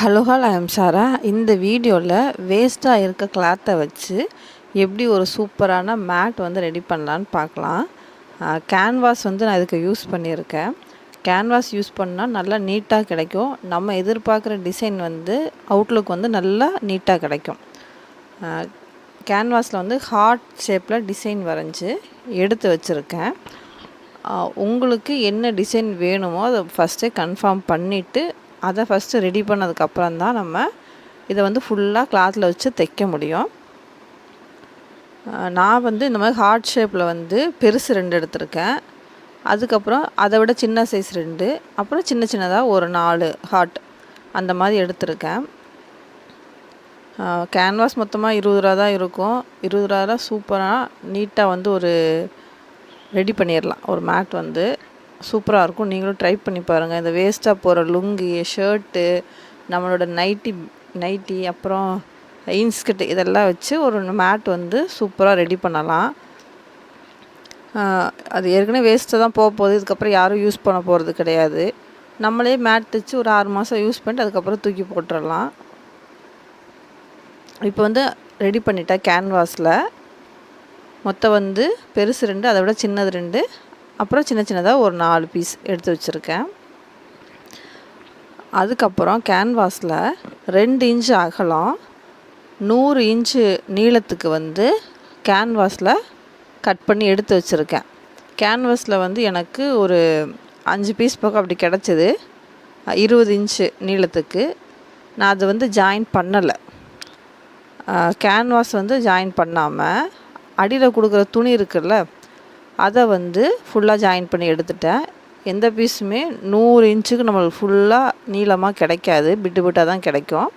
Hello hall M சாரா இந்த வீடியோவில் வேஸ்ட்டாக இருக்க கிளாத்தை வச்சு எப்படி ஒரு சூப்பரான மேட் வந்து ரெடி பண்ணலான்னு பார்க்கலாம். கேன்வாஸ் வந்து நான் இதுக்கு யூஸ் பண்ணியிருக்கேன். கேன்வாஸ் யூஸ் பண்ணால் நல்லா நீட்டாக கிடைக்கும். நம்ம எதிர்பார்க்குற டிசைன் வந்து அவுட்லுக் வந்து நல்லா நீட்டாக கிடைக்கும். கேன்வாஸில் வந்து ஹார்ட் ஷேப்பில் டிசைன் வரைஞ்சி எடுத்து வச்சுருக்கேன். உங்களுக்கு என்ன டிசைன் வேணுமோ அதை ஃபஸ்ட்டே கன்ஃபார்ம் பண்ணிவிட்டு அதை ஃபஸ்ட்டு ரெடி பண்ணதுக்கப்புறம் தான் நம்ம இதை வந்து ஃபுல்லாக கிளாத்தில் வச்சு தைக்க முடியும். நான் வந்து இந்த மாதிரி ஹார்ட் ஷேப்பில் வந்து பெருசு ரெண்டு எடுத்திருக்கேன். அதுக்கப்புறம் அதை விட சின்ன சைஸ் ரெண்டு அப்புறம் சின்ன சின்னதாக ஒரு நாலு ஹார்ட் அந்த மாதிரி எடுத்திருக்கேன். கேன்வாஸ் மொத்தமாக இருபது ரூபா தான் இருக்கும். இருபது ரூபா தான் சூப்பராக நீட்டாக வந்து ஒரு ரெடி பண்ணிடலாம் ஒரு மேட் வந்து. சூப்பராக இருக்கும். நீங்களும் ட்ரை பண்ணி பாருங்கள் இந்த வேஸ்ட்டாக போகிற லுங்கு ஷர்ட்டு நம்மளோட நைட்டி நைட்டி அப்புறம் இன்ஸ்கர்ட் இதெல்லாம் வச்சு ஒரு மேட் வந்து சூப்பராக ரெடி பண்ணலாம். அது ஏற்கனவே வேஸ்ட்டாக தான் போக போகுது. இதுக்கப்புறம் யாரும் யூஸ் பண்ண போகிறது கிடையாது. நம்மளே மேட் தைச்சு ஒரு ஆறு மாதம் யூஸ் பண்ணிட்டு அதுக்கப்புறம் தூக்கி போட்டுடலாம் இப்போ வந்து ரெடி பண்ணிட்டேன் கேன்வாஸில் மொத்தம் வந்து பெருசு ரெண்டு அதை விட சின்னது ரெண்டு. அப்புறம் சின்ன சின்னதாக ஒரு நாலு பீஸ் எடுத்து வச்சுருக்கேன். அதுக்கப்புறம் கேன்வாஸில் ரெண்டு இன்ச்சு அகலம் நூறு இன்ச்சு நீளத்துக்கு வந்து கேன்வாஸில் கட் பண்ணி எடுத்து வச்சுருக்கேன். கேன்வாஸில் வந்து எனக்கு ஒரு அஞ்சு பீஸ் பக்கம் அப்படி கிடச்சிது. இருபது இன்ச்சு நீளத்துக்கு. நான் அதை வந்து ஜாயின் பண்ணலை. கேன்வாஸ் வந்து ஜாயின் பண்ணாமல் அடியில் கொடுக்குற துணி இருக்குல்ல அதை வந்து ஃபுல்லாக ஜாயின் பண்ணி எடுத்துட்டேன். எந்த பீஸுமே நூறு இன்ச்சுக்கு நம்மளுக்கு ஃபுல்லாக நீளமாக கிடைக்காது. பிட்டு பிட்டாக தான் கிடைக்கும்.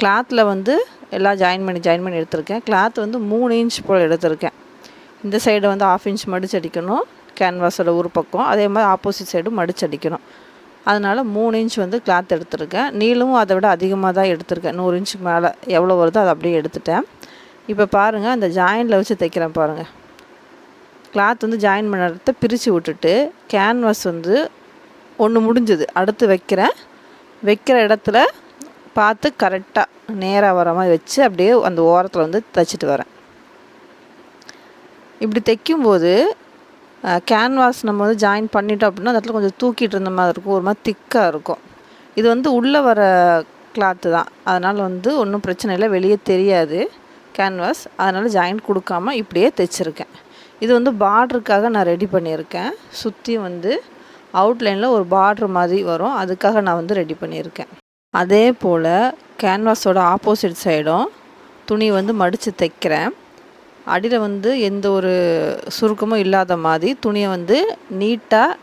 கிளாத்தில் வந்து எல்லாம் ஜாயின் பண்ணி ஜாயின் பண்ணி எடுத்திருக்கேன். கிளாத் வந்து மூணு இன்ச் போல் எடுத்திருக்கேன். இந்த சைடு வந்து ஆஃப் இன்ச் மடிச்சு அடிக்கணும் கேன்வாஸோட ஒரு பக்கம். அதே மாதிரி ஆப்போசிட் சைடும் மடிச்சு அடிக்கணும் அதனால் மூணு இன்ச் வந்து கிளாத் எடுத்திருக்கேன். நீளமும் அதை விட அதிகமாக தான் எடுத்திருக்கேன். நூறு இன்ச்சுக்கு மேலே எவ்வளோ வருதோ அதை அப்படியே எடுத்துட்டேன். இப்போ பாருங்கள் அந்த ஜாயினில் வச்சு தைக்கிறேன் பாருங்கள் கிளாத் வந்து ஜாயின் பண்ண இடத்த பிரித்து விட்டுட்டு கேன்வாஸ் வந்து ஒன்று முடிஞ்சது. அடுத்து வைக்கிறேன். வைக்கிற இடத்துல பார்த்து கரெக்டாக நேராக வர மாதிரி வச்சு அப்படியே அந்த ஓரத்தில் வந்து தைச்சிட்டு வரேன். இப்படி தைக்கும்போது கேன்வாஸ் நம்ம வந்து ஜாயின் பண்ணிட்டோம் அப்படின்னா அந்த இடத்துல கொஞ்சம் தூக்கிட்டு இருந்த மாதிரி இருக்கும். ஒரு மாதிரி திக்காக இருக்கும். இது வந்து உள்ளே வர கிளாத்து தான். அதனால் வந்து ஒன்றும் பிரச்சனை இல்லை. வெளியே தெரியாது கேன்வாஸ் அதனால் ஜாயின் கொடுக்காம இப்படியே தைச்சிருக்கேன். இது வந்து பார்டருக்காக நான் ரெடி பண்ணியிருக்கேன். சுற்றி வந்து அவுட்லைனில் ஒரு பார்ட்ரு மாதிரி வரும். அதுக்காக நான் வந்து ரெடி பண்ணியிருக்கேன். அதே போல் கேன்வாஸோட ஆப்போசிட் சைடும் துணி வந்து மடித்து தைக்கிறேன். அடியில் வந்து எந்த ஒரு சுருக்கமும் இல்லாத மாதிரி துணியை வந்து நீட்டாக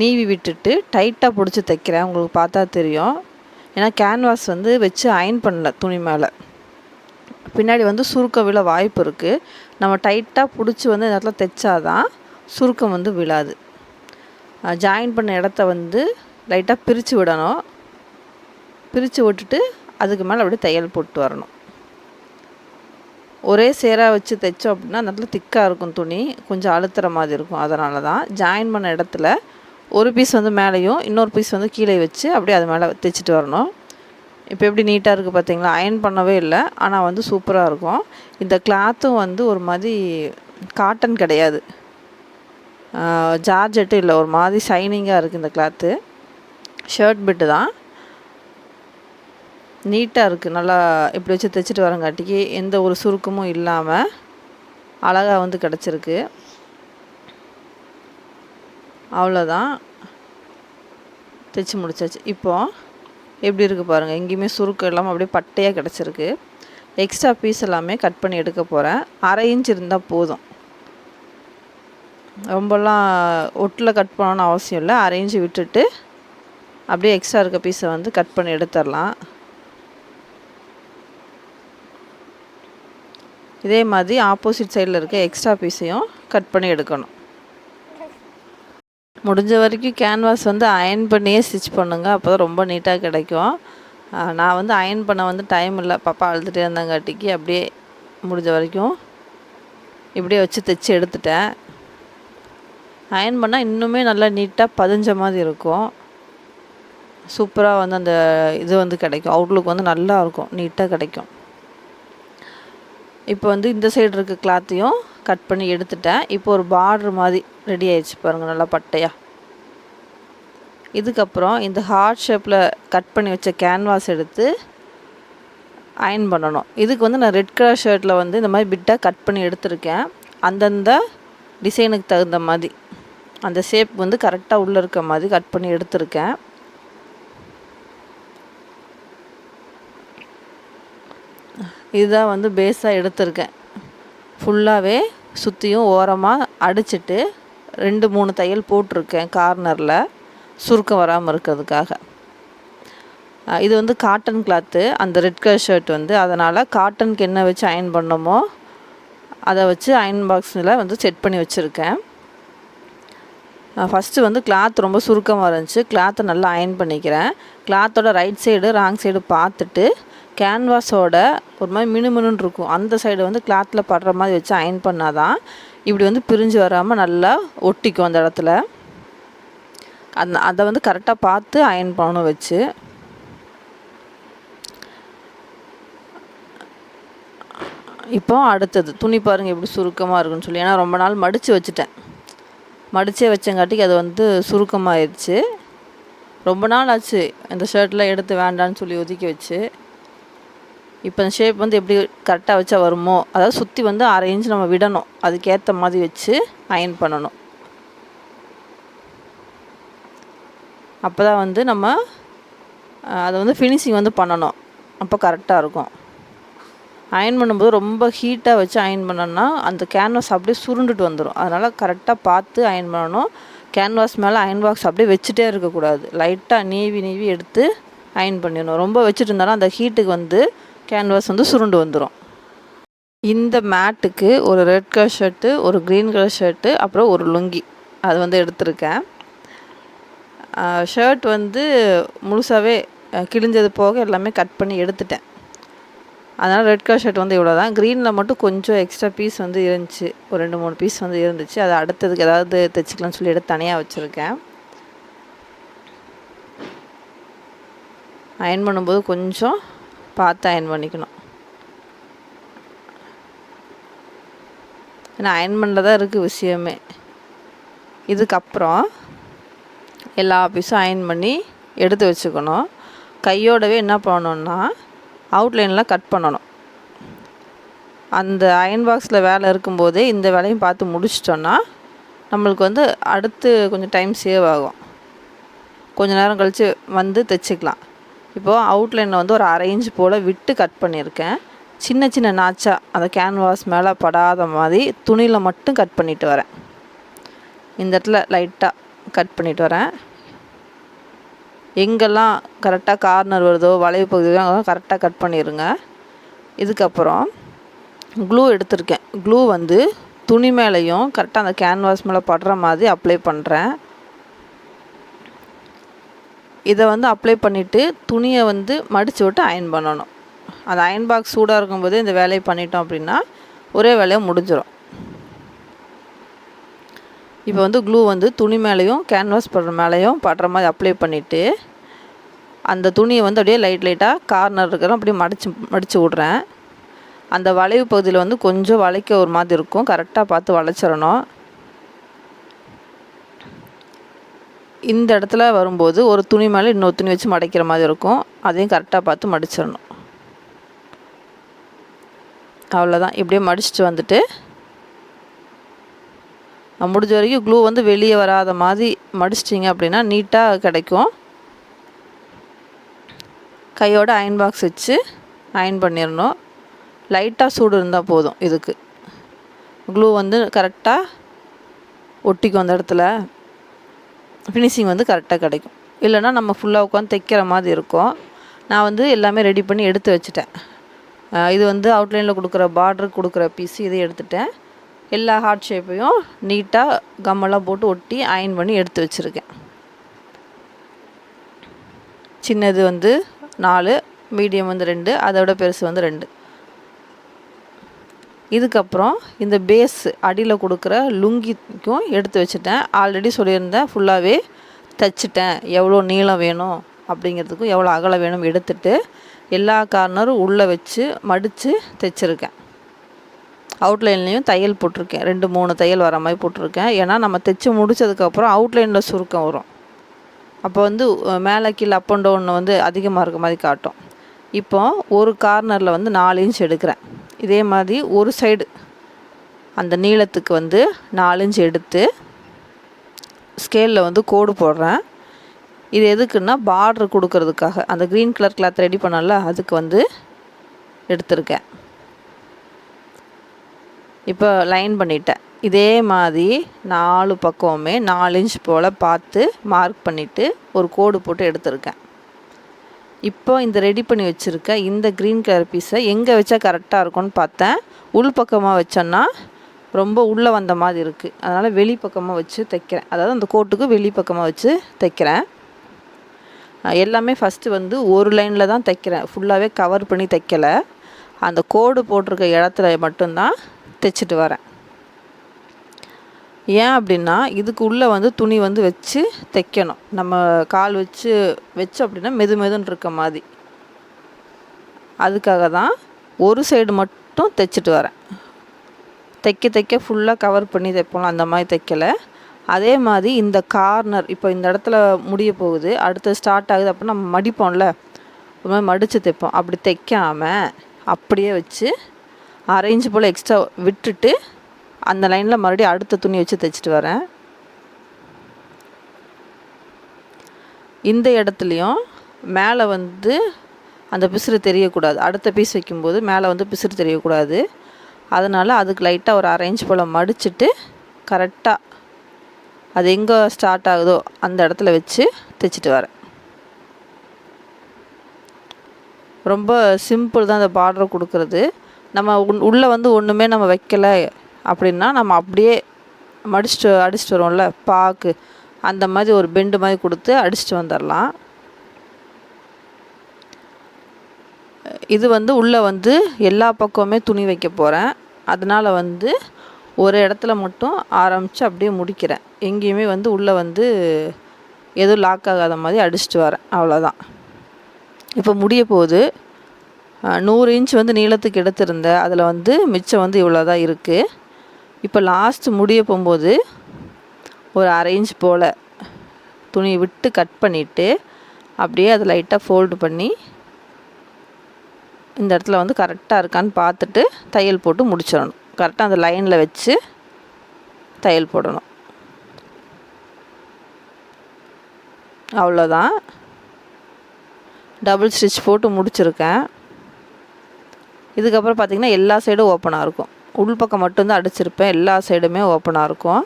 நீவி விட்டுட்டு டைட்டாக பிடிச்சி தைக்கிறேன். உங்களுக்கு பார்த்தா தெரியும். ஏன்னா கேன்வாஸ் வந்து வச்சு அயன் பண்ணல துணி மேலே. பின்னாடி வந்து சுருக்கம் விழ வாய்ப்பு இருக்குது நம்ம டைட்டாக பிடிச்சி வந்து இந்த இடத்துல தைச்சாதான் சுருக்கம் வந்து விழாது. ஜாயின் பண்ண இடத்த வந்து லைட்டாக பிரித்து விடணும். பிரித்து விட்டுட்டு அதுக்கு மேலே அப்படியே தையல் போட்டு வரணும். ஒரே சேராக வச்சு தைச்சோம் அப்படின்னா அந்த இடத்துல திக்காக இருக்கும் துணி. கொஞ்சம் அழுத்துற மாதிரி இருக்கும். அதனால தான் ஜாயின் பண்ண இடத்துல ஒரு பீஸ் வந்து மேலேயும் இன்னொரு பீஸ் வந்து கீழே வச்சு அப்படியே அது மேலே தைச்சிட்டு வரணும். இப்போ எப்படி நீட்டாக இருக்குது பார்த்தீங்களா? அயன் பண்ணவே இல்லை. ஆனால் வந்து சூப்பராக இருக்கும். இந்த கிளாத்தும் வந்து ஒரு மாதிரி காட்டன் கிடையாது. ஜார்ஜெட்டு இல்லை. ஒரு மாதிரி ஷைனிங்காக இருக்குது இந்த கிளாத்து ஷர்ட் பிட்டு தான். நீட்டாக இருக்குது நல்லா இப்படி வச்சு தைச்சிட்டு வரங்காட்டிக்கு எந்த ஒரு சுருக்கமும் இல்லாமல் அழகாக வந்து கிடச்சிருக்கு. அவ்வளோதான் தைச்சி முடிச்சாச்சு. இப்போது எப்படி இருக்குது பாருங்கள் எங்கேயுமே சுருக்கு எல்லாம் அப்படியே பட்டையாக கிடச்சிருக்கு. எக்ஸ்ட்ரா பீஸ் எல்லாமே கட் பண்ணி எடுக்க போகிறேன் அரை இன்ச் இருந்தால் போதும். ரொம்பலாம் ஒட்டில் கட் பண்ணணும்னு அவசியம் இல்லை. அரை இன்ச்சு விட்டுட்டு அப்படியே எக்ஸ்ட்ரா இருக்க பீஸை வந்து கட் பண்ணி எடுத்துடலாம். இதே மாதிரி ஆப்போசிட் சைடில் இருக்க எக்ஸ்ட்ரா பீஸையும் கட் பண்ணி எடுக்கணும். முடிஞ்ச வரைக்கும் கேன்வாஸ் வந்து அயன் பண்ணியே ஸ்டிச் பண்ணுங்கள் அப்போ தான் ரொம்ப நீட்டாக கிடைக்கும். நான் வந்து அயன் பண்ண வந்து டைம் இல்லை. பாப்பா அழுதுகிட்டே இருந்தாங்காட்டிக்கு அப்படியே முடிஞ்ச வரைக்கும் இப்படியே வச்சு தைச்சி எடுத்துட்டேன். அயன் பண்ணால் இன்னுமே நல்லா நீட்டாக பதிஞ்ச மாதிரி இருக்கும். சூப்பராக வந்து அந்த இது வந்து கிடைக்கும். அவுட்லுக் வந்து நல்லா இருக்கும். நீட்டாக கிடைக்கும். இப்போ வந்து இந்த சைடு இருக்க கிளாத்தையும் கட் பண்ணி எடுத்துட்டேன். இப்போ ஒரு பார்டர் மாதிரி ரெடி ஆயிடுச்சு பாருங்கள் நல்லா பட்டையாக இதுக்கப்புறம் இந்த ஹார்ட் ஷேப்பில் கட் பண்ணி வச்ச கேன்வாஸ் எடுத்து அயன் பண்ணணும். இதுக்கு வந்து நான் ரெட் கலர் ஷர்ட்டில் வந்து இந்த மாதிரி பிட்டாக கட் பண்ணி எடுத்திருக்கேன். அந்தந்த டிசைனுக்கு தகுந்த மாதிரி அந்த ஷேப் வந்து கரெக்டாக உள்ளே இருக்க மாதிரி கட் பண்ணி எடுத்திருக்கேன். இதுதான் வந்து பேஸாக எடுத்திருக்கேன். ஃபுல்லாகவே சுற்றியும் ஓரமாக அடிச்சிட்டு ரெண்டு மூணு தையல் போட்டிருக்கேன் கார்னரில் சுருக்கம் வராமல் இருக்கிறதுக்காக. இது வந்து காட்டன் கிளாத்து அந்த ரெட் கலர் ஷர்ட் வந்து. அதனால் காட்டனுக்கு என்ன வச்சு அயன் பண்ணோமோ அதை வச்சு அயன் பாக்ஸில் வந்து செட் பண்ணி வச்சுருக்கேன். ஃபஸ்ட்டு வந்து கிளாத் ரொம்ப சுருக்கமாக இருந்துச்சு. கிளாத்தை நல்லா அயன் பண்ணிக்கிறேன். கிளாத்தோட ரைட் சைடு ராங் சைடு பார்த்துட்டு கேன்வாஸோட ஒரு மாதிரி மினுமினுன்னு இருக்கும் அந்த சைடு வந்து கிளாத்தில் படுற மாதிரி வச்சு அயன் பண்ணால் தான் இப்படி வந்து பிரிஞ்சு வராமல் நல்லா ஒட்டிக்கும் அந்த இடத்துல. அந்த அதை வந்து கரெக்டாக பார்த்து அயன் பண்ணணும் வச்சு. இப்போ அடுத்தது துணி பாருங்கள் எப்படி சுருக்கமாக இருக்குன்னு சொல்லி. ஏன்னா ரொம்ப நாள் மடித்து வச்சுட்டேன். மடித்தே வச்சங்காட்டிக்கு அது வந்து சுருக்கமாகிடுச்சு ரொம்ப நாள் ஆச்சு இந்த ஷர்ட்லாம் எடுத்து வேண்டான்னு சொல்லி ஒதுக்கி வச்சு. இப்போ இந்த ஷேப் வந்து எப்படி கரெக்டாக வச்சா வருமோ அதாவது சுற்றி வந்து அரை இன்ச் நம்ம விடணும். அதுக்கேற்ற மாதிரி வச்சு அயன் பண்ணணும். அப்போ தான் வந்து நம்ம அதை வந்து ஃபினிஷிங் வந்து பண்ணணும். அப்போ கரெக்டாக இருக்கும். அயன் பண்ணும்போது ரொம்ப ஹீட்டாக வச்சு அயன் பண்ணோம்னா அந்த கேன்வாஸ் அப்படியே சுருண்டுட்டு வந்துடும் அதனால் கரெக்டாக பார்த்து அயன் பண்ணணும். கேன்வாஸ் மேலே அயன் பாக்ஸ் அப்படியே வச்சுட்டே இருக்கக்கூடாது. லைட்டாக நீவி நீவி எடுத்து அயன் பண்ணிடணும். ரொம்ப வச்சுட்டு இருந்தாலும் அந்த ஹீட்டுக்கு வந்து கேன்வாஸ் வந்து சுருண்டு வந்துடும் இந்த மேட்டுக்கு ஒரு ரெட் கலர் ஷர்ட்டு ஒரு க்ரீன் கலர் ஷர்ட்டு அப்புறம் ஒரு லுங்கி. அது வந்து எடுத்திருக்கேன். ஷர்ட் வந்து முழுசாகவே கிழிஞ்சது போக எல்லாமே கட் பண்ணி எடுத்துட்டேன். அதனால் ரெட் கலர் ஷர்ட் வந்து இவ்வளோ தான் க்ரீனில் மட்டும் கொஞ்சம் எக்ஸ்ட்ரா பீஸ் வந்து இருந்துச்சு. ஒரு ரெண்டு மூணு பீஸ் வந்து இருந்துச்சு. அது அடுத்ததுக்கு ஏதாவது தைச்சிக்கலாம்னு சொல்லி எடுத்து தனியாக வச்சுருக்கேன். அயன் பண்ணும்போது கொஞ்சம் பார்த்து அயன் பண்ணிக்கணும். ஏன்னா அயன் பண்ணுறது தான் இருக்குது விஷயமே. இதுக்கப்புறம் எல்லா பீஸும் அயன் பண்ணி எடுத்து வச்சுக்கணும். கையோடவே என்ன பண்ணணும்னா அவுட்லைன்லாம் கட் பண்ணணும். அந்த அயன் பாக்ஸில் வேலை இருக்கும்போதே இந்த வேலையும் பார்த்து முடிச்சிட்டோன்னா நம்மளுக்கு வந்து அடுத்து கொஞ்சம் டைம் சேவ் ஆகும். கொஞ்சம் நேரம் கழித்து வந்து தைச்சிக்கலாம். இப்போது அவுட்லைனில் வந்து ஒரு அரை போல் விட்டு கட் பண்ணியிருக்கேன். சின்ன சின்ன நாச்சா அந்த கேன்வாஸ் மேலே படாத மாதிரி துணியில் மட்டும் கட் பண்ணிட்டு வரேன். இந்த இடத்துல லைட்டாக கட் பண்ணிட்டு வரேன். எங்கெல்லாம் கரெக்டாக கார்னர் வருதோ வளைவு பகுதியோ கரெக்டாக கட் பண்ணிடுங்க இதுக்கப்புறம் க்ளூ எடுத்திருக்கேன். க்ளூ வந்து துணி மேலேயும் கரெக்டாக அந்த கேன்வாஸ் மேலே படுற மாதிரி அப்ளை பண்ணுறேன் இதை வந்து அப்ளை பண்ணிவிட்டு துணியை வந்து மடித்து விட்டு அயன் பண்ணணும். அந்த அயன் பாக்ஸ் சூடாக இருக்கும்போது இந்த வேலையை பண்ணிட்டோம் அப்படின்னா ஒரே வேலையை முடிஞ்சிடும் இப்போ வந்து க்ளூ வந்து துணி மேலேயும் கேன்வாஸ் படுற மேலேயும் படுற மாதிரி அப்ளை பண்ணிவிட்டு அந்த துணியை வந்து அப்படியே லைட் லைட்டாக கார்னர் இருக்கிற அப்படியே மடிச்சு மடித்து விட்றேன். அந்த வளைவு பகுதியில் வந்து கொஞ்சம் வளைக்க ஒரு மாதிரி இருக்கும். கரெக்டாக பார்த்து வளைச்சிடணும். இந்த இடத்துல வரும்போது ஒரு துணி மேலே இன்னொரு துணி வச்சு மடைக்கிற மாதிரி இருக்கும். அதையும் கரெக்டாக பார்த்து மடிச்சிடணும். அவ்வளோதான் இப்படியே மடிச்சுட்டு வந்துட்டு முடிஞ்ச வரைக்கும் க்ளூ வந்து வெளியே வராத மாதிரி மடிச்சிட்டிங்க அப்படின்னா நீட்டாக கிடைக்கும். கையோட அயன் பாக்ஸ் வச்சு அயன் பண்ணிடணும். லைட்டாக சூடு இருந்தால் போதும் இதுக்கு. க்ளூ வந்து கரெக்டாக ஒட்டிக்கும் அந்த இடத்துல. ஃபினிஷிங் வந்து கரெக்டாக கிடைக்கும். இல்லைன்னா நம்ம ஃபுல்லாக உட்காந்து தைக்கிற மாதிரி இருக்கும். நான் வந்து எல்லாமே ரெடி பண்ணி எடுத்து வச்சுட்டேன். இது வந்து அவுட்லைனில் கொடுக்குற பார்டர் கொடுக்குற பீஸ் இதை எடுத்துட்டேன். எல்லா ஹார்ட் ஷேப்பையும் நீட்டாக கம்மெல்லாம் போட்டு ஒட்டி அயன் பண்ணி எடுத்து வச்சுருக்கேன். சின்னது வந்து நாலு மீடியம் வந்து ரெண்டு அதோட பெருசு வந்து ரெண்டு. இதுக்கப்புறம் இந்த பேஸ் அடியில் கொடுக்குற லுங்கிக்கும் எடுத்து வச்சுட்டேன். ஆல்ரெடி சொல்லியிருந்தேன் ஃபுல்லாகவே தைச்சிட்டேன். எவ்வளோ நீளம் வேணும் அப்படிங்கிறதுக்கும் எவ்வளோ அகலம் வேணும் எடுத்துட்டு எல்லா கார்னரும் உள்ளே வச்சு மடித்து தைச்சிருக்கேன். அவுட்லைன்லேயும் தையல் போட்டிருக்கேன். ரெண்டு மூணு தையல் வர மாதிரி போட்டிருக்கேன். ஏன்னா நம்ம தைச்சி முடிச்சதுக்கப்புறம் அவுட்லைனில் சுருக்கம் வரும். அப்போ வந்து மேலே கீழே அப் அண்ட் டவுன் வந்து அதிகமாக இருக்க மாதிரி காட்டும். இப்போ ஒரு கார்னரில் வந்து நாலு இன்ச் எடுக்கிறேன். இதே மாதிரி ஒரு சைடு அந்த நீளத்துக்கு வந்து நாலு இன்ச் எடுத்து ஸ்கேலில் வந்து கோடு போடுறேன். இது எதுக்குன்னா பார்டர் கொடுக்கறதுக்காக. அந்த க்ரீன் கலர் கிளாத் ரெடி பண்ணல அதுக்கு வந்து எடுத்திருக்கேன். இப்போ லைன் பண்ணிட்டேன். இதே மாதிரி நாலு பக்கமுமே நாலு இன்ச் போல் பார்த்து மார்க் பண்ணிவிட்டு ஒரு கோடு போட்டு எடுத்திருக்கேன். இப்போ இந்த ரெடி பண்ணி வச்சுருக்க இந்த க்ரீன் கலர் பீஸை எங்கே வச்சா கரெக்டாக இருக்கும்னு பார்த்தேன். உள் பக்கமாக வச்சோன்னா ரொம்ப உள்ளே வந்த மாதிரி இருக்குது அதனால் வெளிப்பக்கமாக வச்சு தைக்கிறேன். அதாவது அந்த கோட்டுக்கு வெளி பக்கமாக வச்சு தைக்கிறேன். எல்லாமே ஃபஸ்ட்டு வந்து ஒரு லைனில் தான் தைக்கிறேன். ஃபுல்லாகவே கவர் பண்ணி தைக்கலை. அந்த கோடு போட்டிருக்க இடத்துல மட்டும்தான் தைச்சிட்டு வரேன். ஏன் அப்படின்னா இதுக்கு உள்ளே வந்து துணி வந்து வச்சு தைக்கணும். நம்ம கால் வச்சு வச்சோம் அப்படின்னா மெது மெதுன்னு இருக்க மாதிரி. அதுக்காக தான் ஒரு சைடு மட்டும் தைச்சிட்டு வரேன். தைக்க தைக்க ஃபுல்லாக கவர் பண்ணி தைப்போம் அந்த மாதிரி தைக்கலை. அதே மாதிரி இந்த கார்னர் இப்போ இந்த இடத்துல முடிய போகுது அடுத்து ஸ்டார்ட் ஆகுது அப்போ நம்ம மடிப்போம்ல ஒரு மாதிரி மடித்து தைப்போம். அப்படி தைக்காமல் அப்படியே வச்சு அரேஞ்ச் போல் எக்ஸ்ட்ரா விட்டுட்டு அந்த லைனில் மறுபடியும் அடுத்த துணி வச்சு தைச்சிட்டு வரேன். இந்த இடத்துலையும் மேலே வந்து அந்த பிசுறு தெரியக்கூடாது. அடுத்த பீஸ் வைக்கும்போது மேலே வந்து பிசுறு தெரியக்கூடாது. அதனால் அதுக்கு லைட்டாக ஒரு அரேஞ்ச் போல் மடிச்சுட்டு கரெக்டாக அது எங்கே ஸ்டார்ட் ஆகுதோ அந்த இடத்துல வச்சு தைச்சிட்டு வரேன். ரொம்ப சிம்பிள் தான் அந்த பார்டர் கொடுக்குறது. நம்ம உள்ளே வந்து ஒன்றுமே நம்ம வைக்கல. அப்படின்னா நம்ம அப்படியே மடிச்சிட்டு அடிச்சிட்டு வரோம்ல பாக்கு. அந்த மாதிரி ஒரு பெண்டு மாதிரி கொடுத்து அடிச்சிட்டு வந்துடலாம் இது வந்து உள்ளே வந்து எல்லா பக்கமுமே துணி வைக்க போகிறேன் அதனால் வந்து ஒரு இடத்துல மட்டும் ஆரம்பித்து அப்படியே முடிக்கிறேன். எங்கேயுமே வந்து உள்ளே வந்து எதுவும் லாக் ஆகாத மாதிரி அடிச்சிட்டு வரேன். அவ்வளோதான் இப்போ முடிய போது நூறு இன்ச் வந்து நீளத்துக்கு எடுத்திருந்தேன். அதில் வந்து மிச்சம் வந்து இவ்வளோ தான் இருக்குது இப்போ லாஸ்ட் முடிய போகும்போது ஒரு அரை போல் துணியை விட்டு கட் பண்ணிவிட்டு அப்படியே அதை லைட்டாக ஃபோல்டு பண்ணி இந்த இடத்துல வந்து கரெக்டாக இருக்கான்னு பார்த்துட்டு தையல் போட்டு முடிச்சிடணும். கரெக்டாக அந்த லைனில் வச்சு தையல் போடணும். அவ்வளோதான் டபுள் ஸ்டிச் போட்டு முடிச்சிருக்கேன். இதுக்கப்புறம் பார்த்திங்கன்னா எல்லா சைடும் ஓப்பனாக இருக்கும். உள்பக்கம் மட்டும்தான் அடிச்சிருப்பேன். எல்லா சைடுமே ஓப்பனாக இருக்கும்.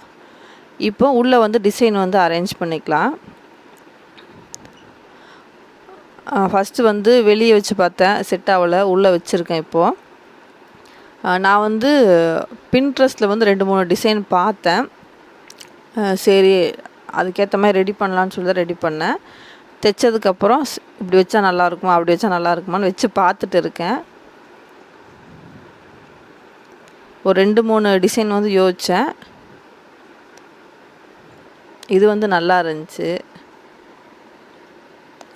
இப்போ உள்ளே வந்து டிசைன் வந்து அரேஞ்ச் பண்ணிக்கலாம். ஃபஸ்ட்டு வந்து வெளியே வச்சு பார்த்தேன். செட் ஆகலை. உள்ளே வச்சுருக்கேன் இப்போது நான் வந்து பின்ட்ரெஸ்ட்டில் வந்து ரெண்டு மூணு டிசைன் பார்த்தேன். சரி அதுக்கேற்ற மாதிரி ரெடி பண்ணலான்னு சொல்லி தான் ரெடி பண்ணேன். தைச்சதுக்கப்புறம் இப்படி வச்சா நல்லா இருக்குமா? அப்படி வச்சா நல்லா இருக்குமான்னு வச்சு பார்த்துட்டு இருக்கேன். ஒரு ரெண்டு மூணு டிசைன் வந்து யோசித்தேன் இது வந்து நல்லா இருந்துச்சு.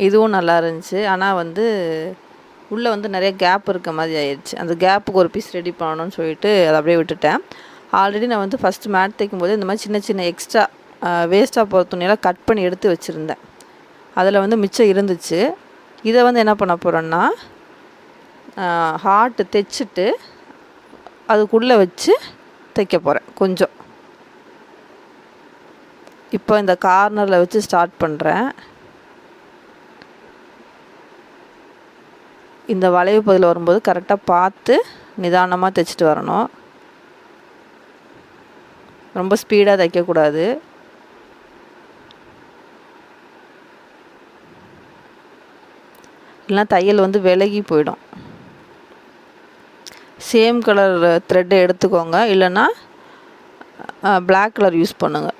இதுவும் நல்லா இருந்துச்சு. ஆனால் வந்து உள்ளே வந்து நிறைய கேப் இருக்க மாதிரி ஆயிடுச்சு அந்த கேப்புக்கு ஒரு பீஸ் ரெடி பண்ணணும்னு சொல்லிட்டு அதை அப்படியே விட்டுட்டேன். ஆல்ரெடி நான் வந்து ஃபஸ்ட்டு மேட் தைக்கும்போது இந்த மாதிரி சின்ன சின்ன எக்ஸ்ட்ரா வேஸ்ட்டாக போகிற துணியெல்லாம் கட் பண்ணி எடுத்து வச்சுருந்தேன். அதில் வந்து மிச்சம் இருந்துச்சு. இதை வந்து என்ன பண்ண போகிறேன்னா ஹார்ட்டு தைச்சிட்டு அதுக்குள்ளே வச்சு தைக்க போகிறேன் கொஞ்சம். இப்போ இந்த கார்னரில் வச்சு ஸ்டார்ட் பண்ணுறேன் இந்த வளைவு பகுதியில் வரும்போது கரெக்டாக பார்த்து நிதானமாக தைச்சிட்டு வரணும். ரொம்ப ஸ்பீடாக தைக்கக்கூடாது இல்லைனா தையல் வந்து விலகி போயிடும். சேம் கலர் த்ரெட்டை எடுத்துக்கோங்க. இல்லைன்னா பிளாக் கலர் யூஸ் பண்ணுங்கள்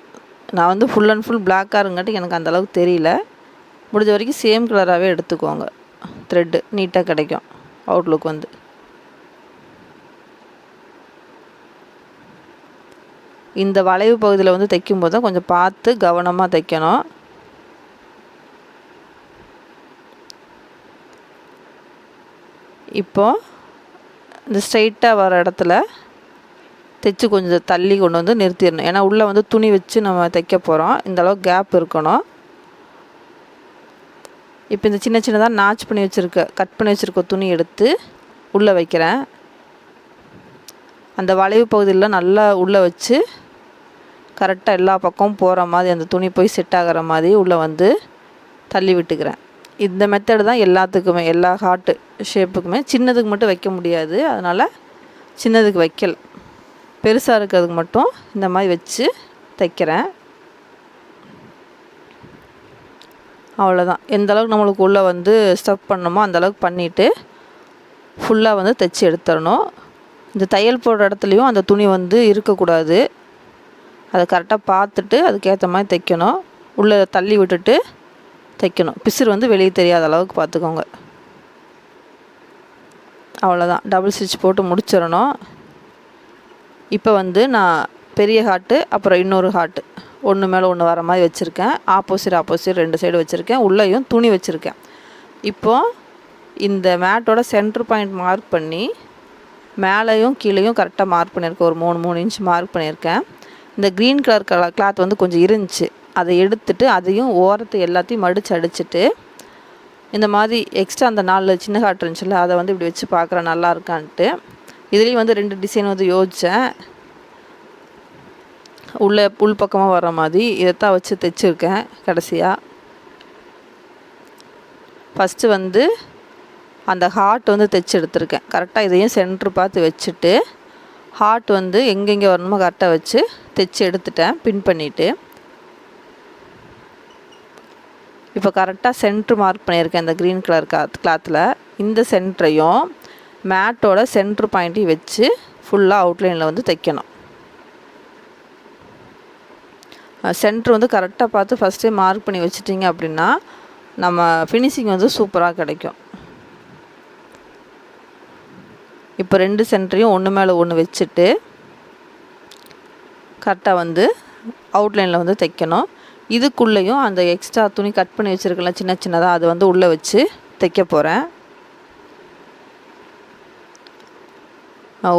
நான் வந்து ஃபுல் அண்ட் ஃபுல் பிளாக்காக இருங்கட்டு எனக்கு அந்தளவுக்கு தெரியல. முடிஞ்ச வரைக்கும் சேம் கலராகவே எடுத்துக்கோங்க. த்ரெட்டு நீட்டாக கிடைக்கும். அவுட்லுக் வந்து. இந்த வளைவு பகுதியில் வந்து தைக்கும்போது தான் கொஞ்சம் பார்த்து கவனமாக தைக்கணும். இப்போது இந்த ஸ்ட்ரைட்டாக வர இடத்துல தைச்சி கொஞ்சம் தள்ளி கொண்டு வந்து நிறுத்திடணும். ஏன்னா உள்ளே வந்து துணி வச்சு நம்ம தைக்க போகிறோம் இந்த அளவுக்கு கேப் இருக்கணும். இப்போ இந்த சின்ன சின்னதாக நாச் பண்ணி வச்சுருக்க கட் பண்ணி வச்சுருக்க துணி எடுத்து உள்ளே வைக்கிறேன். அந்த வளைவு பகுதியில் நல்லா உள்ளே வச்சு கரெக்டாக எல்லா பக்கமும் போகிற மாதிரி அந்த துணி போய் செட் ஆகிற மாதிரி உள்ளே வந்து தள்ளி விட்டுக்கிறேன். இந்த மெத்தடு தான் எல்லாத்துக்குமே எல்லா ஹார்ட்டு ஷேப்புக்குமே சின்னதுக்கு மட்டும் வைக்க முடியாது. அதனால் சின்னதுக்கு வைக்கல. பெருசாக இருக்கிறதுக்கு மட்டும் இந்த மாதிரி வச்சு தைக்கிறேன். அவ்வளோதான் எந்தளவுக்கு நம்மளுக்கு உள்ளே வந்து ஸ்டப் பண்ணணுமோ அந்தளவுக்கு பண்ணிவிட்டு ஃபுல்லாக வந்து தைச்சி எடுத்துடணும். இந்த தையல் போடுற இடத்துலையும் அந்த துணி வந்து இருக்கக்கூடாது. அதை கரெக்டாக பார்த்துட்டு அதுக்கேற்ற மாதிரி தைக்கணும். உள்ளே தள்ளி விட்டுட்டு தைக்கணும். பிசுறு வந்து வெளியே தெரியாத அளவுக்கு பார்த்துக்கோங்க. அவ்வளோதான் டபுள் ஸ்டிச் போட்டு முடிச்சிடணும். இப்போ வந்து நான் பெரிய ஹாட்டு அப்புறம் இன்னொரு ஹாட்டு. ஒன்று மேலே ஒன்று வர மாதிரி வச்சுருக்கேன். ஆப்போசிட் ஆப்போசிட் ரெண்டு சைடு வச்சுருக்கேன். உள்ளேயும் துணி வச்சுருக்கேன். இப்போது இந்த மேட்டோட சென்டர் பாயிண்ட் மார்க் பண்ணி மேலேயும் கீழேயும் கரெக்டாக மார்க் பண்ணியிருக்கேன். ஒரு மூணு மூணு இன்ச் மார்க் பண்ணியிருக்கேன். இந்த க்ரீன் கலர் கலர் கிளாத் வந்து கொஞ்சம் இருந்துச்சு. அதை எடுத்துட்டு அதையும் ஓரத்தை எல்லாத்தையும் மடித்து அடிச்சுட்டு இந்த மாதிரி எக்ஸ்ட்ரா அந்த நாலு சின்ன காட்டு இருந்துச்சுல்ல அதை வந்து இப்படி வச்சு பார்க்குறேன் நல்லா இருக்கான்ட்டு. இதுலேயும் வந்து ரெண்டு டிசைன் வந்து யோசித்தேன் உள்ளே உள் பக்கமாக வர மாதிரி இதைத்தான் வச்சு தைச்சிருக்கேன் கடைசியாக ஃபஸ்ட்டு வந்து அந்த ஹார்ட் வந்து தைச்சி எடுத்திருக்கேன். கரெக்டாக இதையும் சென்ட்ரு பார்த்து வச்சுட்டு ஹார்ட் வந்து எங்கெங்கே வரணுமோ கரெக்டாக வச்சு தைச்சி எடுத்துட்டேன் பின் பண்ணிவிட்டு இப்போ கரெக்டாக சென்ட்ரு மார்க் பண்ணியிருக்கேன் இந்த க்ரீன் கலர் கிளாத்தில் இந்த சென்டரையும் மேட்டோட சென்ட்ரு பாயிண்ட்டையும் வச்சு ஃபுல்லாக அவுட்லைனில் வந்து தைக்கணும். சென்ட்ரு வந்து கரெக்டாக பார்த்து ஃபஸ்ட்டே மார்க் பண்ணி வச்சுட்டிங்க அப்படின்னா நம்ம ஃபினிஷிங் வந்து சூப்பராக கிடைக்கும். இப்போ ரெண்டு சென்டரையும் ஒன்று மேலே ஒன்று வச்சுட்டு கரெக்டாக வந்து அவுட்லைனில் வந்து தைக்கணும். இதுக்குள்ளேயும் அந்த எக்ஸ்ட்ரா துணி கட் பண்ணி வச்சுருக்கலாம் சின்ன சின்னதாக அது வந்து உள்ளே வச்சு தைக்க போகிறேன்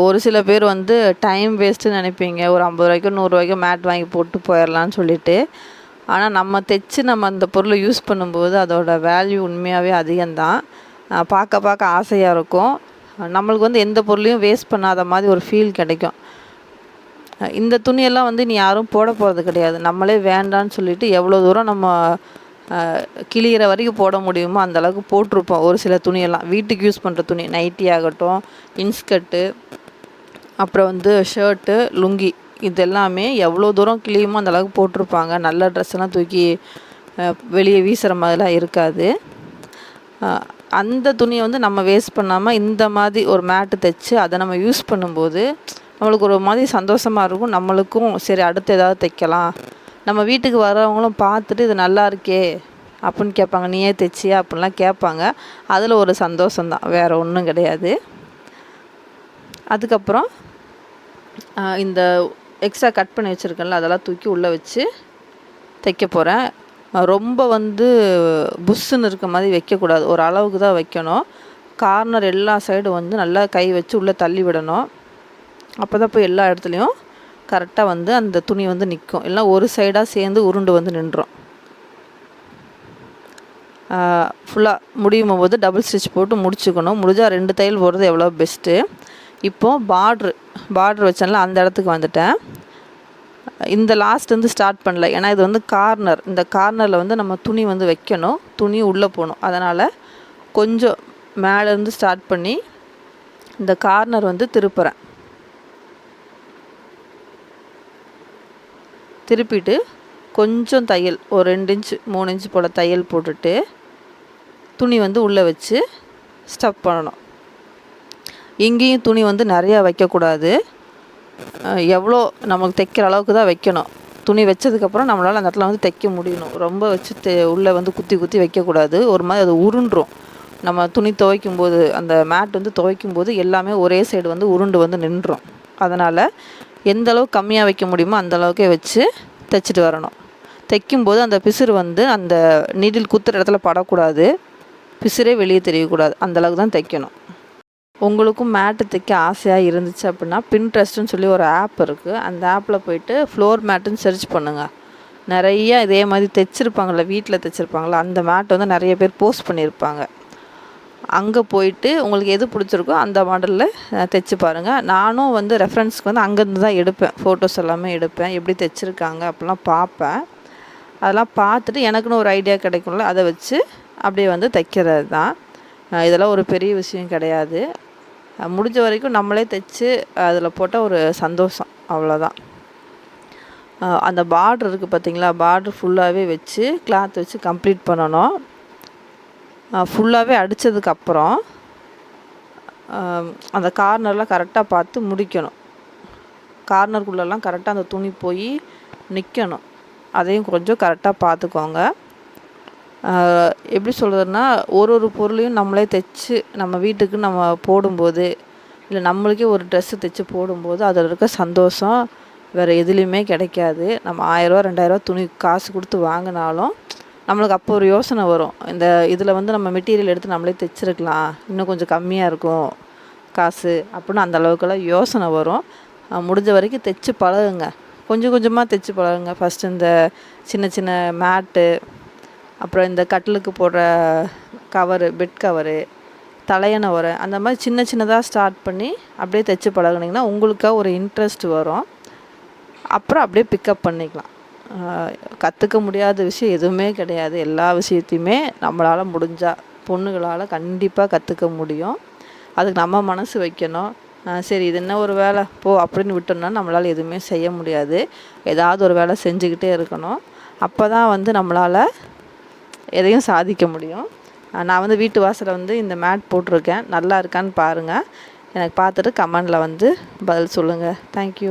ஒரு சில பேர் வந்து டைம் வேஸ்ட்டுன்னு நினைப்பீங்க. ஒரு ஐம்பது ரூபாய்க்கோ நூறுரூவாய்க்கு மேட் வாங்கி போட்டு போயிடலான்னு சொல்லிட்டு. ஆனால் நம்ம தைச்சு நம்ம அந்த பொருளை யூஸ் பண்ணும்போது அதோட வேல்யூ உண்மையாகவே அதிகம்தான். பார்க்க பார்க்க ஆசையாக இருக்கும். நம்மளுக்கு வந்து எந்த பொருளையும் வேஸ்ட் பண்ணாத மாதிரி ஒரு ஃபீல் கிடைக்கும். இந்த துணியெல்லாம் வந்து நீ யாரும் போட போகிறது கிடையாது. நம்மளே வேண்டான்னு சொல்லிட்டு எவ்வளோ தூரம் நம்ம கிளியிற வரைக்கும் போட முடியுமோ அந்த அளவுக்கு போட்டிருப்போம். ஒரு சில துணியெல்லாம். வீட்டுக்கு யூஸ் பண்ணுற துணி. நைட்டி ஆகட்டும் இன்ஸ்கர்ட்டு அப்புறம் வந்து ஷர்ட்டு லுங்கி. இதெல்லாமே எவ்வளோ தூரம் கிளியுமோ அந்த அளவுக்கு போட்டிருப்பாங்க. நல்ல ட்ரெஸ்ஸெல்லாம் தூக்கி வெளியே வீசுகிற மாதிரிலாம் இருக்காது. அந்த துணியை வந்து நம்ம வேஸ்ட் பண்ணாமல் இந்த மாதிரி ஒரு மேட்டு தைச்சு அதை நம்ம யூஸ் பண்ணும்போது நம்மளுக்கு ஒரு மாதிரி சந்தோஷமாக இருக்கும். நம்மளுக்கும் சரி அடுத்து ஏதாவது தைக்கலாம். நம்ம வீட்டுக்கு வரவங்களும் பார்த்துட்டு இது நல்லா இருக்கே அப்படின்னு கேட்பாங்க. நீயே தைச்சியா அப்படின்லாம் கேட்பாங்க. அதில் ஒரு சந்தோஷம்தான். வேறு ஒன்றும் கிடையாது. அதுக்கப்புறம் இந்த எக்ஸ்ட்ரா கட் பண்ணி வச்சுருக்கேன்ல அதெல்லாம் தூக்கி உள்ளே வச்சு தைக்க போகிறேன் ரொம்ப வந்து புஷ்ஷுன்னு இருக்க மாதிரி வைக்கக்கூடாது. ஒரு அளவுக்கு தான் வைக்கணும். கார்னர் எல்லா சைடும் வந்து நல்லா கை வச்சு உள்ளே தள்ளி விடணும். அப்போ தான் போய் எல்லா இடத்துலையும் கரெக்டாக வந்து அந்த துணி வந்து நிற்கும் எல்லாம் ஒரு சைடாக சேர்ந்து உருண்டு வந்து நின்றோம் ஃபுல்லாக முடியும் போது டபுள் ஸ்டிச் போட்டு முடிச்சுக்கணும். முடிஞ்சால் ரெண்டு தையல் போடுறது எவ்வளோ பெஸ்ட்டு இப்போது பார்ட்ரு பார்ட்ரு வச்சேன்ல அந்த இடத்துக்கு வந்துட்டேன். இந்த லாஸ்ட் வந்து ஸ்டார்ட் பண்ணல. ஏன்னா இது வந்து கார்னர் இந்த கார்னரில் வந்து நம்ம துணி வந்து வைக்கணும். துணி உள்ளே போகணும். அதனால் கொஞ்சம் மேலேருந்து ஸ்டார்ட் பண்ணி இந்த கார்னர் வந்து திருப்புறேன். திருப்பிட்டு கொஞ்சம் தையல் ஒரு ரெண்டு இன்ச்சு மூணு இன்ச்சு போல் தையல் போட்டுட்டு துணி வந்து உள்ளே வச்சு ஸ்டப் பண்ணணும். இங்கேயும் துணி வந்து நிறையா வைக்கக்கூடாது. எவ்வளோ நமக்கு தைக்கிற அளவுக்கு தான் வைக்கணும். துணி வச்சதுக்கப்புறம் நம்மளால் அந்த இடத்துல வந்து தைக்க முடியணும். ரொம்ப வச்சு தெ உள்ளே வந்து குத்தி குத்தி வைக்கக்கூடாது. ஒரு மாதிரி அது உருண்டுரும். நம்ம துணி துவைக்கும் போது அந்த மேட் வந்து துவைக்கும் போது எல்லாமே ஒரே சைடு வந்து உருண்டு வந்து நின்றுடும் அதனால் எந்த அளவுக்கு கம்மியாக வைக்க முடியுமோ அந்த அளவுக்கே வச்சு தைச்சிட்டு வரணும். தைக்கும்போது அந்த பிசுறு வந்து அந்த நீடில் குத்துற இடத்துல படக்கூடாது. பிசுரே வெளியே தெரியக்கூடாது. அந்தளவுக்கு தான் தைக்கணும். உங்களுக்கும் மேட்டு தைக்க ஆசையாக இருந்துச்சு அப்படின்னா பின்ட்ரெஸ்ட்டுன்னு சொல்லி ஒரு ஆப் இருக்குது அந்த ஆப்பில் போயிட்டு ஃப்ளோர் மேட்டுன்னு சர்ச் பண்ணுங்கள் நிறைய இதே மாதிரி தைச்சிருப்பாங்கள்ல வீட்டில் தைச்சிருப்பாங்களா அந்த மேட் வந்து நிறைய பேர் போஸ்ட் பண்ணியிருப்பாங்க. அங்கே போயிட்டு உங்களுக்கு எது பிடிச்சிருக்கோ அந்த மாடலில் தைச்சி பாருங்கள் நானும் வந்து ரெஃபரன்ஸ்க்கு வந்து அங்கேருந்து தான் எடுப்பேன். ஃபோட்டோஸ் எல்லாமே எடுப்பேன். எப்படி தைச்சிருக்காங்க அப்படிலாம் பார்ப்பேன். அதெல்லாம் பார்த்துட்டு எனக்குன்னு ஒரு ஐடியா கிடைக்கும்ல அதை வச்சு அப்படியே வந்து தைக்கிறது தான். இதெல்லாம் ஒரு பெரிய விஷயம் கிடையாது. முடிஞ்ச வரைக்கும் நம்மளே தைச்சு அதில் போட்டால் ஒரு சந்தோஷம் அவ்வளோதான் அந்த பார்டர் இருக்குது பார்த்தீங்களா பார்டர் ஃபுல்லாகவே வச்சு கிளாத் வச்சு கம்ப்ளீட் பண்ணணும். ஃபுல்லாகவே அடித்ததுக்கப்புறம் அந்த கார்னர்லாம் கரெக்டாக பார்த்து முடிக்கணும். கார்னருக்குள்ளெல்லாம் கரெக்டாக அந்த துணி போய் நிற்கணும் அதையும் கொஞ்சம் கரெக்டாக பார்த்துக்கோங்க. எப்படி சொல்கிறதுன்னா ஒரு ஒரு பொருளையும் நம்மளே தைச்சு நம்ம வீட்டுக்கு நம்ம போடும்போது இல்லை நம்மளுக்கே ஒரு ட்ரெஸ்ஸு தைச்சு போடும்போது அதில் இருக்க சந்தோஷம் வேறு எதுலேயுமே கிடைக்காது. நம்ம ஆயிரரூவா ரெண்டாயிரரூவா துணி காசு கொடுத்து வாங்கினாலும் நம்மளுக்கு அப்போ ஒரு யோசனை வரும். இந்த இதில் வந்து நம்ம மெட்டீரியல் எடுத்து நம்மளே தைச்சிருக்கலாம். இன்னும் கொஞ்சம் கம்மியாக இருக்கும். காசு அப்படின்னு அந்த அளவுக்கெல்லாம் யோசனை வரும். முடிஞ்ச வரைக்கும் தைச்சி பழகுங்க. கொஞ்சம் கொஞ்சமாக தைச்சி பழகுங்க. ஃபஸ்ட்டு இந்த சின்ன சின்ன மேட்டு அப்புறம் இந்த கட்டிலுக்கு போடுற கவரு பெட் கவரு தலையணை உரை அந்த மாதிரி சின்ன சின்னதாக ஸ்டார்ட் பண்ணி அப்படியே தைச்சி பழகுனீங்கன்னா உங்களுக்காக ஒரு இன்ட்ரெஸ்ட் வரும். அப்புறம் அப்படியே பிக்கப் பண்ணிக்கலாம். கற்றுக்க முடியாத விஷயம் எதுவுமே கிடையாது. எல்லா விஷயத்தையுமே நம்மளால் முடிஞ்சால் பொண்ணுகளால் கண்டிப்பாக கற்றுக்க முடியும். அதுக்கு நம்ம மனசு வைக்கணும். சரி இது என்ன ஒரு வேலை? போ அப்படின்னு விட்டோம்னா நம்மளால் எதுவுமே செய்ய முடியாது. ஏதாவது ஒரு வேலை செஞ்சுக்கிட்டே இருக்கணும். அப்போ தான் வந்து நம்மளால் எதையும் சாதிக்க முடியும். நான் வந்து வீட்டு வாசலில் வந்து இந்த மேட் போட்டிருக்கேன். நல்லா இருக்கான்னு பாருங்கள் எனக்கு பார்த்துட்டு கமெண்டில் வந்து பதில் சொல்லுங்கள் தேங்க்யூ